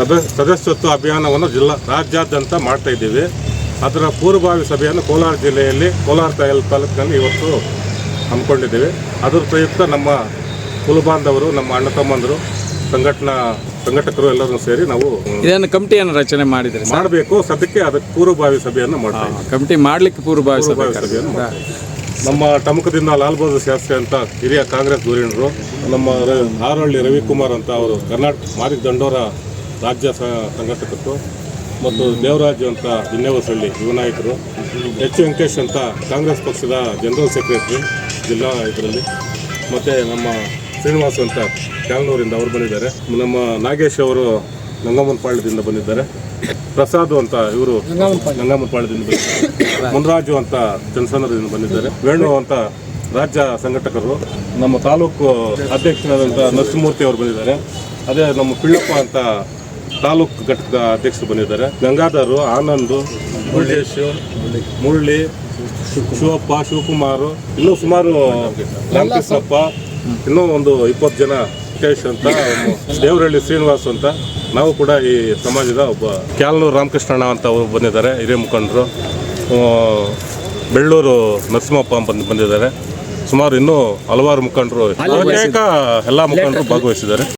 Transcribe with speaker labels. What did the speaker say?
Speaker 1: ಸದ ಸದಸ್ಯತ್ವ ಅಭಿಯಾನವನ್ನು ಜಿಲ್ಲಾ ರಾಜ್ಯಾದ್ಯಂತ ಮಾಡ್ತಾ ಇದ್ದೀವಿ. ಅದರ ಪೂರ್ವಭಾವಿ ಸಭೆಯನ್ನು ಕೋಲಾರ ಜಿಲ್ಲೆಯಲ್ಲಿ ಕೋಲಾರ ತಾಲ್- ತಾಲೂಕಿನಲ್ಲಿ ಇವತ್ತು ಹಮ್ಮಿಕೊಂಡಿದ್ದೀವಿ. ಅದರ ಪ್ರಯುಕ್ತ ನಮ್ಮ ಕುಲಬಾಂಧವರು ನಮ್ಮ ಅಣ್ಣ ತಮ್ಮಂದರು ಸಂಘಟನಾ ಸಂಘಟಕರು ಎಲ್ಲರೂ ಸೇರಿ ನಾವು
Speaker 2: ಇದನ್ನು ಕಮಿಟಿಯನ್ನು ರಚನೆ ಮಾಡಿದ್ರೆ
Speaker 1: ಮಾಡಬೇಕು. ಸದ್ಯಕ್ಕೆ ಅದಕ್ಕೆ ಪೂರ್ವಭಾವಿ ಸಭೆಯನ್ನು ಮಾಡ್ತೀವಿ
Speaker 2: ಕಮಿಟಿ ಮಾಡ್ಲಿಕ್ಕೆ ಪೂರ್ವಭಾವಿ ಸಭೆ
Speaker 1: ಪೂರ್ವಭಾವಿ ಸಭೆಯನ್ನು ನಮ್ಮ ಟಮಕದಿಂದ ಲಾಲ್ ಬಹದ್ದೂರ್ ಶಾಸ್ತ್ರಿ ಅಂತ ಹಿರಿಯ ಕಾಂಗ್ರೆಸ್ ಧುರೀಣರು ನಮ್ಮ ಆರಳ್ಳಿ ರವಿಕುಮಾರ್ ಅಂತ ಅವರು ಕರ್ನಾಟಕ ಮಾರಿಕ್ ದಂಡೋರ ರಾಜ್ಯ ಸಂಘಟಕರು ಮತ್ತು ದೇವರಾಜು ಅಂತ ಹಿನ್ನೆವಸಳ್ಳಿ ಯುವ ನಾಯಕರು, ಎಚ್ ವೆಂಕಟೇಶ್ ಅಂತ ಕಾಂಗ್ರೆಸ್ ಪಕ್ಷದ ಜನರಲ್ ಸೆಕ್ರೆಟ್ರಿ ಜಿಲ್ಲಾ ಇದರಲ್ಲಿ, ಮತ್ತು ನಮ್ಮ ಶ್ರೀನಿವಾಸ್ ಅಂತ ಕ್ಯಾಲ್ನೂರಿಂದ ಅವರು ಬಂದಿದ್ದಾರೆ. ನಮ್ಮ ನಾಗೇಶ್ ಅವರು ನಂಗಮ್ಮನಪಾಳ್ಯದಿಂದ ಬಂದಿದ್ದಾರೆ. ಪ್ರಸಾದ್ ಅಂತ ಇವರು ನಂಗಮ್ಮನಪಾಳ್ಯದಿಂದ ಬಂದಿದ್ದಾರೆ. ಮುನ್ರಾಜು ಅಂತ ಜನಸಂದ್ರದಿಂದ ಬಂದಿದ್ದಾರೆ. ವೇಣು ಅಂತ ರಾಜ್ಯ ಸಂಘಟಕರು, ನಮ್ಮ ತಾಲೂಕು ಅಧ್ಯಕ್ಷರಾದಂಥ ನರಸಿಂಹಮೂರ್ತಿ ಅವರು ಬಂದಿದ್ದಾರೆ. ಅದೇ ನಮ್ಮ ಪಿಳ್ಳಪ್ಪ ಅಂತ ತಾಲೂಕು ಘಟಕದ ಅಧ್ಯಕ್ಷರು ಬಂದಿದ್ದಾರೆ. ಗಂಗಾಧರು ಆನಂದ್ ಮುರುಳೇಶ್ ಮುರಳಿ ಶಿವಪ್ಪ ಶಿವಕುಮಾರ್ ಇನ್ನೂ ಸುಮಾರು ರಾಮಕೃಷ್ಣಪ್ಪ ಇನ್ನೂ ಒಂದು ಇಪ್ಪತ್ತು ಜನ ಮುಖೇಶ್ ಅಂತ ದೇವರಹಳ್ಳಿ ಶ್ರೀನಿವಾಸ್ ಅಂತ ನಾವು ಕೂಡ ಈ ಸಮಾಜದ ಒಬ್ಬ ಕ್ಯಾಲ್ನೂರು ರಾಮಕೃಷ್ಣಣ್ಣ ಅಂತ ಅವರು ಬಂದಿದ್ದಾರೆ ಹಿರಿಯ ಮುಖಂಡರು. ಬೆಳ್ಳೂರು ನರಸಿಂಹಪ್ಪ ಬಂದು ಬಂದಿದ್ದಾರೆ. ಸುಮಾರು ಇನ್ನೂ ಹಲವಾರು ಮುಖಂಡರು ಎಲ್ಲ ಮುಖಂಡರು ಭಾಗವಹಿಸಿದ್ದಾರೆ.